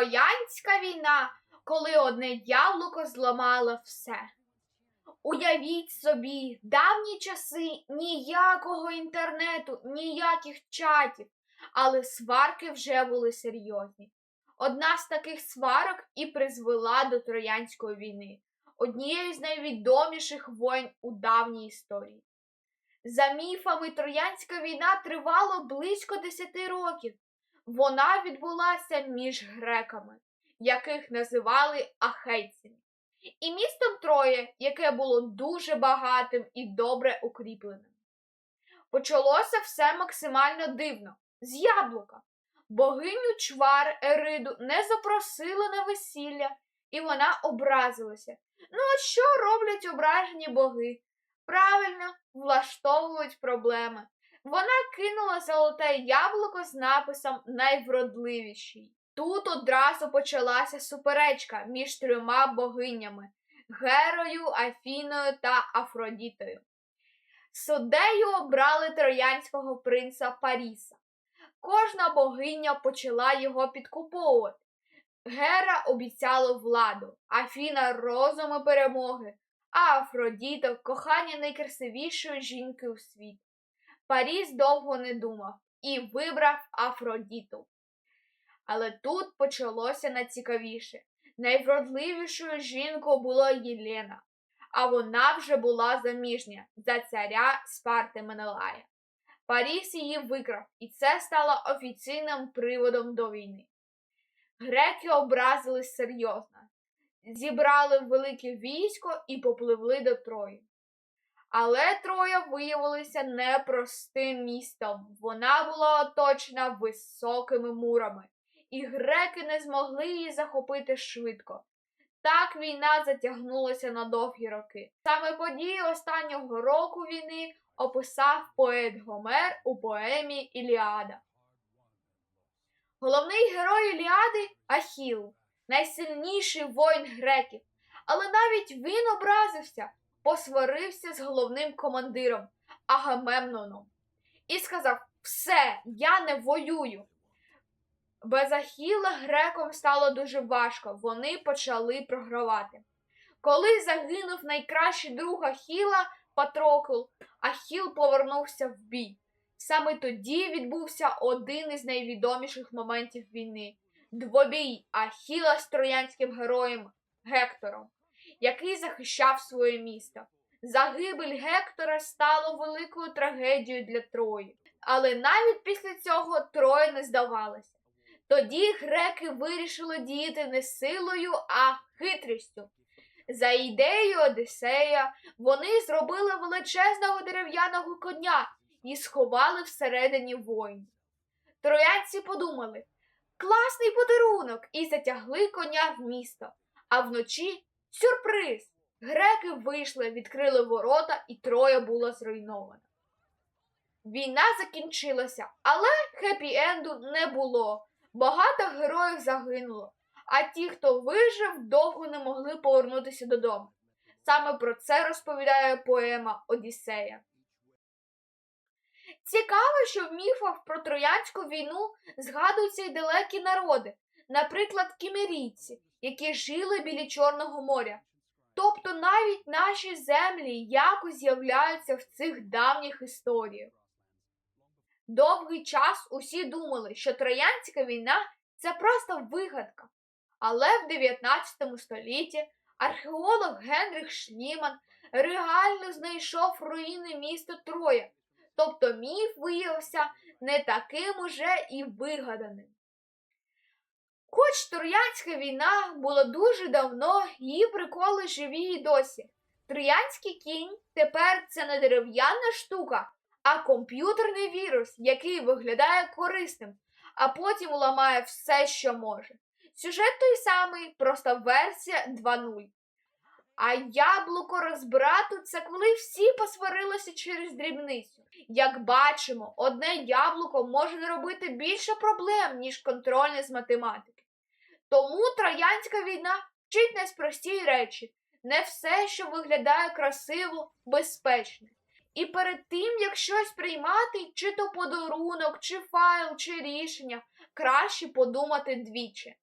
Троянська війна, коли одне яблуко зламало все. Уявіть собі, давні часи ніякого інтернету, ніяких чатів, але сварки вже були серйозні. Одна з таких сварок і призвела до Троянської війни, однієї з найвідоміших воєн у давній історії. За міфами, Троянська війна тривала близько 10 років. Вона відбулася між греками, яких називали ахейцями, і містом Троє, яке було дуже багатим і добре укріпленим. Почалося все максимально дивно з яблука. Богиню чвар Ериду не запросили на весілля, і вона образилася. Ну, а що роблять ображені боги? Правильно влаштовують проблеми. Вона кинула золоте яблуко з написом найвродливіший. Тут одразу почалася суперечка між трьома богинями Герою, Афіною та Афродітою. Суддею обрали троянського принца Паріса. Кожна богиня почала його підкуповувати. Гера обіцяла владу, Афіна розум і перемоги, а Афродіта кохання найкрасивішої жінки у світі. Паріс довго не думав і вибрав Афродіту. Але тут почалося найцікавіше. Найвродливішою жінкою була Єлена, а вона вже була заміжня за царя Спарти Менелая. Паріс її викрав, і це стало офіційним приводом до війни. Греки образились серйозно, зібрали велике військо і попливли до Трої. Але Троя виявилася непростим містом. Вона була оточена високими мурами, і греки не змогли її захопити швидко. Так війна затягнулася на довгі роки. Саме події останнього року війни описав поет Гомер у поемі Іліада. Головний герой Іліади Ахіл, найсильніший воїн греків, але навіть він образився, посварився з головним командиром Агамемноном і сказав: Все, я не воюю. Без Ахіла грекам стало дуже важко, вони почали програвати. Коли загинув найкращий друг Ахіла Патрокл, Ахіл повернувся в бій. Саме тоді відбувся один із найвідоміших моментів війни двобій Ахіла з троянським героєм Гектором, який захищав своє місто. Загибель Гектора стало великою трагедією для Трої, але навіть після цього Троя не здавалася. Тоді греки вирішили діяти не силою, а хитрістю. За ідеєю Одіссея вони зробили величезного дерев'яного коня і сховали всередині воїнів. Троянці подумали класний подарунок і затягли коня в місто. А вночі сюрприз! Греки вийшли, відкрили ворота, і троє була зруйнована. Війна закінчилася, але хеппі-енду не було. Багато героїв загинуло, а ті, хто вижив, довго не могли повернутися додому. Саме про це розповідає поема Одіссея. Цікаво, що в міфах про Троянську війну згадуються й далекі народи, наприклад, кімерійці, які жили біля Чорного моря. Тобто навіть наші землі якось з'являються в цих давніх історіях. Довгий час усі думали, що Троянська війна це просто вигадка. Але в 19 столітті археолог Генріх Шліман реально знайшов руїни міста Троя, тобто міф виявився не таким уже і вигаданим. Хоч Троянська війна була дуже давно, її приколи живі й досі. Троянський кінь тепер це не дерев'яна штука, а комп'ютерний вірус, який виглядає корисним, а потім ламає все, що може. Сюжет той самий, просто версія 2.0. А яблуко розбрату це коли всі посварилися через дрібницю. Як бачимо, одне яблуко може наробити більше проблем, ніж контрольне з математики. Тому Троянська війна вчить нас прості речі, не все, що виглядає красиво, безпечне. І перед тим, як щось приймати, чи то подарунок, чи файл, чи рішення, краще подумати двічі.